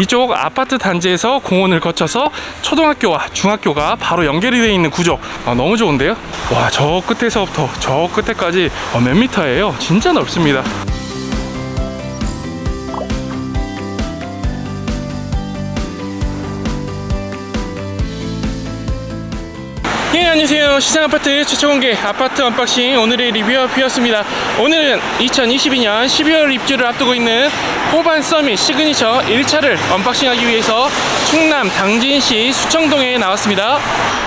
이쪽 아파트 단지에서 공원을 거쳐서 초등학교와 중학교가 바로 연결이 되어 있는 구조 아, 너무 좋은데요? 와 저 끝에서부터 저 끝에까지 어, 몇 미터예요? 진짜 넓습니다. 예 안녕하세요. 시장 아파트 최초 공개 아파트 언박싱 오늘의 리뷰어 피었습니다. 오늘은 2022년 12월 입주를 앞두고 있는 호반 서밋 시그니처 1차를 언박싱하기 위해서 충남 당진시 수청동에 나왔습니다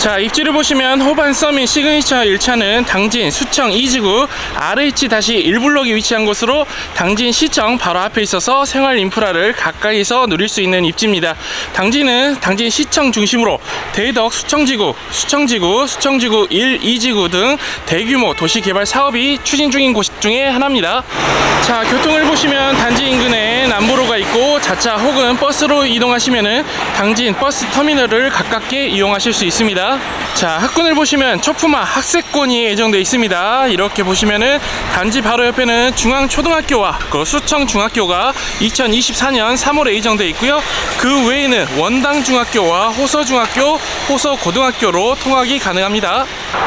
자 입지를 보시면 호반 서밋 시그니처 1차는 당진 수청 2지구 RH-1블록에 위치한 곳으로 당진 시청 바로 앞에 있어서 생활 인프라를 가까이서 누릴 수 있는 입지입니다 당진은 당진 시청 중심으로 대덕 수청지구 수청지구 수청지구 1, 2지구 등 대규모 도시개발 사업이 추진 중인 곳 중에 하나입니다. 자, 교통을 보시면 단지 인근에 남부로가 있고 자차 혹은 버스로 이동하시면은 당진 버스 터미널을 가깝게 이용하실 수 있습니다. 자, 학군을 보시면 초품화 학세권이 예정되어 있습니다. 이렇게 보시면은 단지 바로 옆에는 중앙초등학교와 그 수청중학교가 2024년 3월에 예정되어 있고요. 그 외에는 원당중학교와 호서중학교, 호서고등학교로 통학이 가능합니다.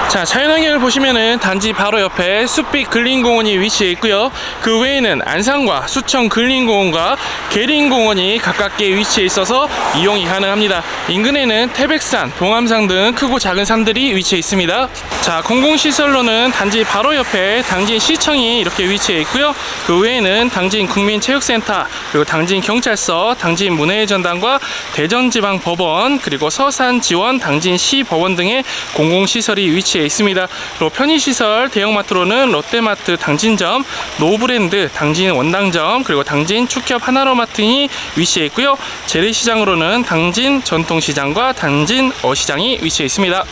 자, 자연환경을 보시면은 단지 바로 옆에 숲빛 근린공원이 위치해 있고요. 그 외에는 안산과 수청 근린공원과 계린 공원이 가깝게 위치해 있어서 이용이 가능합니다. 인근에는 태백산, 동암산 등 크고 작은 산들이 위치해 있습니다. 자, 공공시설로는 단지 바로 옆에 당진 시청이 이렇게 위치해 있고요. 그 외에는 당진 국민체육센터, 그리고 당진 경찰서, 당진 문화예전당과 대전지방법원, 그리고 서산지원, 당진시 법원 등의 공공시설이 위치해 있습니다. 그리고 편의시설 대형마트로는 롯데마트 당진점, 노브랜드 당진 원당점, 그리고 당진 축협 하나로마트 이 위치해 있고요. 재래시장으로는 당진 전통시장과 당진 어시장이 위치해 있습니다.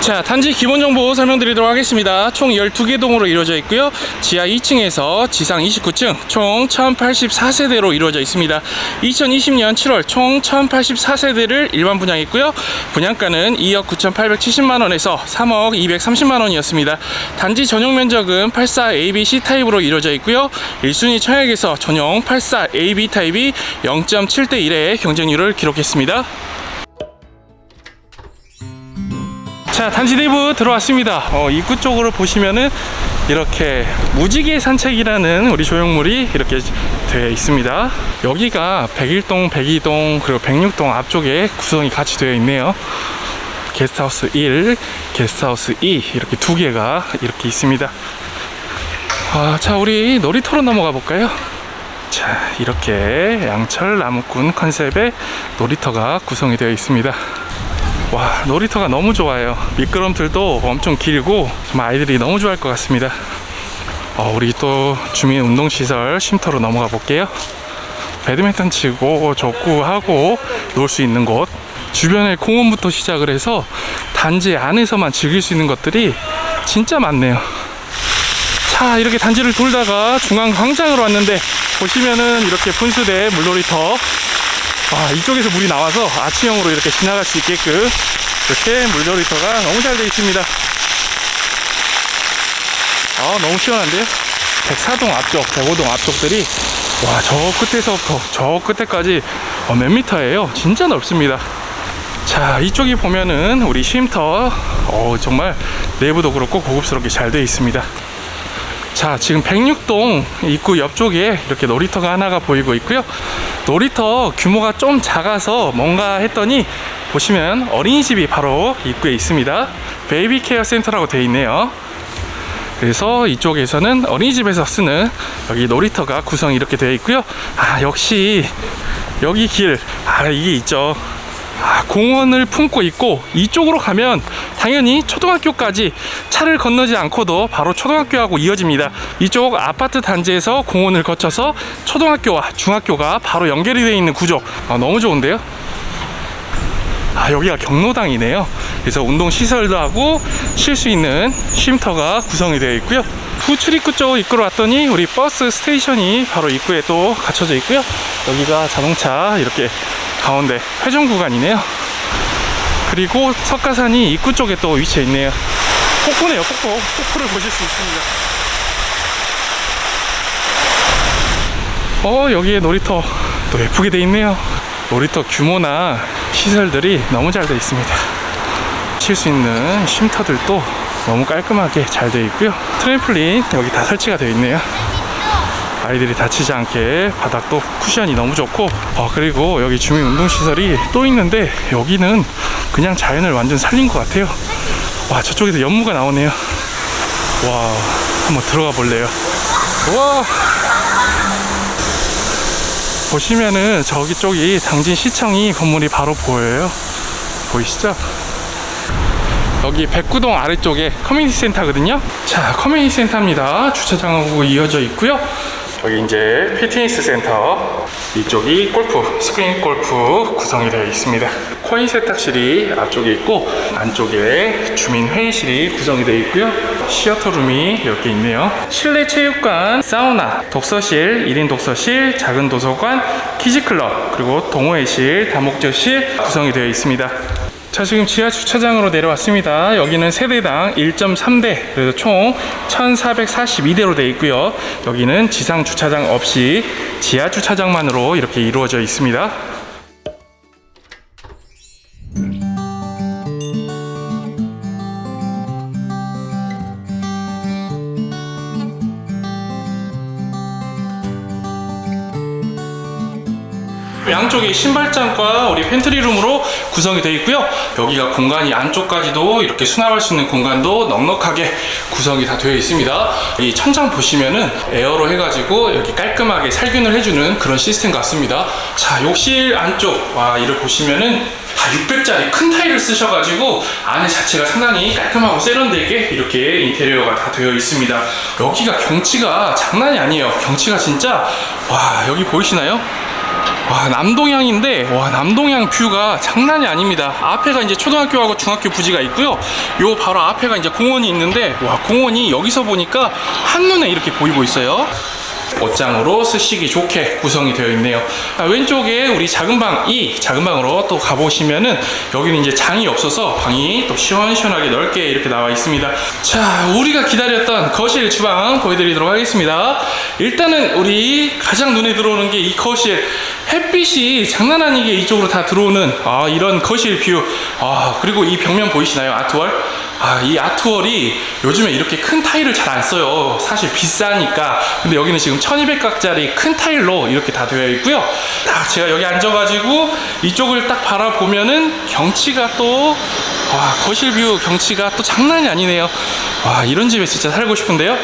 자, 단지 기본 정보 설명드리도록 하겠습니다. 총 12개 동으로 이루어져 있고요. 지하 2층에서 지상 29층 총 1084세대로 이루어져 있습니다. 2020년 7월 총 1084세대를 일반 분양했고요. 분양가는 2억 9,870만 원에서 3억 230만 원이었습니다. 단지 전용 면적은 84 ABC 타입으로 이루어져 있고요. 1순위 청약에서 전용 84 AB 타입이 0.7대 1의 경쟁률을 기록했습니다. 자 단지 내부 들어왔습니다. 어, 입구 쪽으로 보시면은 이렇게 무지개 산책이라는 우리 조형물이 이렇게 되어 있습니다. 여기가 101동 102동 그리고 106동 앞쪽에 구성이 같이 되어 있네요. 게스트하우스 1 게스트하우스 2 이렇게 두 개가 이렇게 있습니다. 아, 자 우리 놀이터로 넘어가 볼까요? 자 이렇게 양철 나무꾼 컨셉의 놀이터가 구성이 되어 있습니다 와 놀이터가 너무 좋아요. 미끄럼틀도 엄청 길고 정말 아이들이 너무 좋아할 것 같습니다. 어, 우리 또 주민 운동시설 쉼터로 넘어가 볼게요. 배드민턴 치고 족구하고 놀 수 있는 곳. 주변에 공원부터 시작을 해서 단지 안에서만 즐길 수 있는 것들이 진짜 많네요. 자 이렇게 단지를 돌다가 중앙 광장으로 왔는데 보시면은 이렇게 분수대 물놀이터 아, 이쪽에서 물이 나와서 아치형으로 이렇게 지나갈 수 있게끔 이렇게 물놀이터가 너무 잘 되어 있습니다. 아, 너무 시원한데요? 104동 앞쪽, 105동 앞쪽들이 와, 저 끝에서부터 저 끝에까지 어, 몇 미터예요? 진짜 넓습니다. 자, 이쪽이 보면은 우리 쉼터 어, 정말 내부도 그렇고 고급스럽게 잘 되어 있습니다. 자, 지금 106동 입구 옆쪽에 이렇게 놀이터가 하나가 보이고 있고요. 놀이터 규모가 좀 작아서 뭔가 했더니 보시면 어린이집이 바로 입구에 있습니다. 베이비 케어 센터라고 되어 있네요. 그래서 이쪽에서는 어린이집에서 쓰는 여기 놀이터가 구성이 이렇게 되어 있고요. 아, 역시 여기 길, 아, 이게 있죠. 아, 공원을 품고 있고 이쪽으로 가면 당연히 초등학교까지 차를 건너지 않고도 바로 초등학교하고 이어집니다. 이쪽 아파트 단지에서 공원을 거쳐서 초등학교와 중학교가 바로 연결이 되어 있는 구조 아, 너무 좋은데요? 아, 여기가 경로당이네요. 그래서 운동 시설도 하고 쉴 수 있는 쉼터가 구성이 되어 있고요. 후출입구 쪽 입구로 왔더니 우리 버스 스테이션이 바로 입구에 또 갖춰져 있고요. 여기가 자동차 이렇게 가운데 회전 구간이네요. 그리고 석가산이 입구 쪽에 또 위치해 있네요. 폭포네요, 폭포. 폭포를 보실 수 있습니다. 어, 여기에 놀이터 또 예쁘게 돼 있네요. 놀이터 규모나 시설들이 너무 잘 되어 있습니다. 칠 수 있는 쉼터들도 너무 깔끔하게 잘 되어 있고요. 트램플린 여기 다 설치가 되어 있네요. 아이들이 다치지 않게 바닥도 쿠션이 너무 좋고 어, 그리고 여기 주민 운동 시설이 또 있는데 여기는 그냥 자연을 완전 살린 것 같아요. 와 저쪽에서 연무가 나오네요. 와 한번 들어가 볼래요. 와 보시면은 저기 쪽이 당진 시청이 건물이 바로 보여요. 보이시죠? 여기 백구동 아래쪽에 커뮤니티 센터거든요. 자, 커뮤니티 센터입니다. 주차장하고 이어져 있고요. 여기 이제 피트니스 센터, 이쪽이 골프, 스크린 골프 구성이 되어 있습니다. 코인 세탁실이 앞쪽에 있고 안쪽에 주민 회의실이 구성이 되어 있고요. 시어터룸이 이렇게 있네요. 실내 체육관, 사우나, 독서실, 1인 독서실, 작은 도서관, 키즈클럽, 그리고 동호회실, 다목적실 구성이 되어 있습니다. 자 지금 지하 주차장으로 내려왔습니다. 여기는 세대당 1.3대 그래서 총 1,442대로 되어 있고요. 여기는 지상 주차장 없이 지하 주차장만으로 이렇게 이루어져 있습니다. 양쪽에 신발장과 우리 팬트리룸으로 구성이 되어 있고요. 여기가 공간이 안쪽까지도 이렇게 수납할 수 있는 공간도 넉넉하게 구성이 다 되어 있습니다. 이 천장 보시면은 에어로 해가지고 여기 깔끔하게 살균을 해주는 그런 시스템 같습니다. 자, 욕실 안쪽 와 이를 보시면은 다 600짜리 큰 타일을 쓰셔가지고 안에 자체가 상당히 깔끔하고 세련되게 이렇게 인테리어가 다 되어 있습니다. 여기가 경치가 장난이 아니에요. 경치가 진짜 와 여기 보이시나요? 와 남동향인데 와 남동향 뷰가 장난이 아닙니다. 앞에가 이제 초등학교하고 중학교 부지가 있고요. 요 바로 앞에가 이제 공원이 있는데 와 공원이 여기서 보니까 한눈에 이렇게 보이고 있어요 옷장으로 쓰시기 좋게 구성이 되어 있네요. 아, 왼쪽에 우리 작은 방, 이 작은 방으로 또 가보시면은 여기는 이제 장이 없어서 방이 또 시원시원하게 넓게 이렇게 나와 있습니다. 자, 우리가 기다렸던 거실 주방 보여드리도록 하겠습니다. 일단은 우리 가장 눈에 들어오는 게 이 거실. 햇빛이 장난 아니게 이쪽으로 다 들어오는 아, 이런 거실 뷰. 아, 그리고 이 벽면 보이시나요? 아트월? 아, 이 아트월이 요즘에 이렇게 큰 타일을 잘 안 써요. 사실 비싸니까. 근데 여기는 지금 1200각짜리 큰 타일로 이렇게 다 되어 있고요. 딱 제가 여기 앉아가지고 이쪽을 딱 바라보면은 경치가 또, 와, 거실 뷰 경치가 또 장난이 아니네요. 와, 이런 집에 진짜 살고 싶은데요.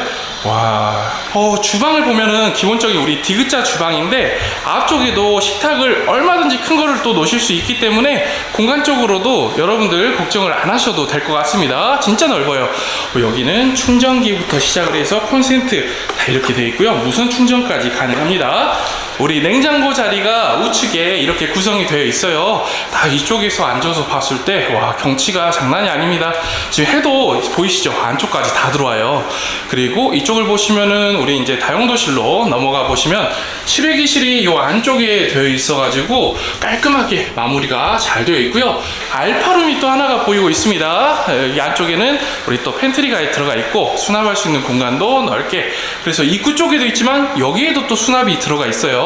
와, 어, 주방을 보면은 기본적인 우리 디귿자 주방인데 앞쪽에도 식탁을 얼마든지 큰 거를 또 놓으실 수 있기 때문에 공간적으로도 여러분들 걱정을 안 하셔도 될 것 같습니다. 진짜 넓어요. 어, 여기는 충전기부터 시작을 해서 콘센트 다 이렇게 되어 있고요. 무선 충전까지 가능합니다. 우리 냉장고 자리가 우측에 이렇게 구성이 되어 있어요. 다 이쪽에서 앉아서 봤을 때, 와, 경치가 장난이 아닙니다. 지금 해도 보이시죠? 안쪽까지 다 들어와요. 그리고 이쪽을 보시면은 우리 이제 다용도실로 넘어가 보시면 실외기실이 이 안쪽에 되어 있어가지고 깔끔하게 마무리가 잘 되어 있고요. 알파룸이 또 하나가 보이고 있습니다. 이 안쪽에는 우리 또 팬트리가 들어가 있고 수납할 수 있는 공간도 넓게 그래서 입구 쪽에도 있지만 여기에도 또 수납이 들어가 있어요.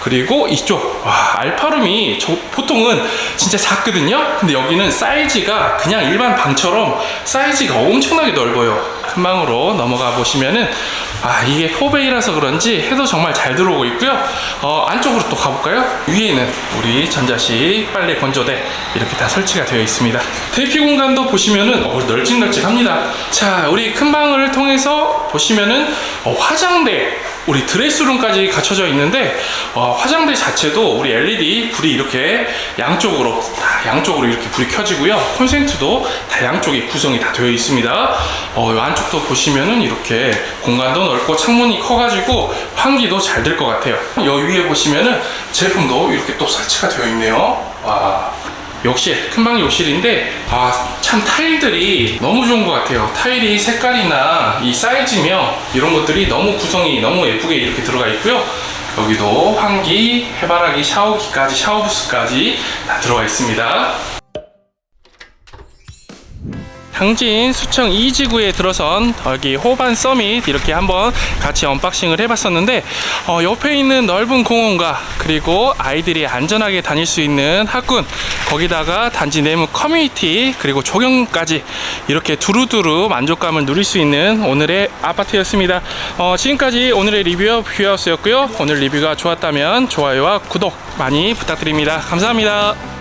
그리고 이쪽 와 알파룸이 저- 보통은 진짜 작거든요. 근데 여기는 사이즈가 그냥 일반 방처럼 사이즈가 엄청나게 넓어요. 큰 방으로 넘어가 보시면은 아 이게 포베이라서 그런지 해도 정말 잘 들어오고 있고요. 어, 안쪽으로 또 가볼까요? 위에는 우리 전자식 빨래 건조대 이렇게 다 설치가 되어 있습니다. 대피 공간도 보시면은 어, 널찍널찍합니다. 자 우리 큰 방을 통해서 보시면은 어, 화장대 우리 드레스룸까지 갖춰져 있는데 어, 화장대 자체도 우리 LED 불이 이렇게 양쪽으로 다 양쪽으로 이렇게 불이 켜지고요. 콘센트도 다 양쪽에 구성이 다 되어 있습니다. 어, 이 안쪽도 보시면은 이렇게 공간도 넓고 창문이 커가지고 환기도 잘 될 것 같아요. 여기 위에 보시면은 제품도 이렇게 또 설치가 되어 있네요. 와 욕실, 큰방 욕실인데, 아, 참 타일들이 너무 좋은 것 같아요. 타일이 색깔이나 이 사이즈며 이런 것들이 너무 구성이 너무 예쁘게 이렇게 들어가 있고요. 여기도 환기, 해바라기, 샤워기까지, 샤워부스까지 다 들어가 있습니다. 당진 수청 2지구에 들어선 여기 호반 서밋 이렇게 한번 같이 언박싱을 해봤었는데 어, 옆에 있는 넓은 공원과 그리고 아이들이 안전하게 다닐 수 있는 학군 거기다가 단지 내부 커뮤니티 그리고 조경까지 이렇게 두루두루 만족감을 누릴 수 있는 오늘의 아파트였습니다. 어, 지금까지 오늘의 리뷰어 뷰어스였고요. 오늘 리뷰가 좋았다면 좋아요와 구독 많이 부탁드립니다. 감사합니다.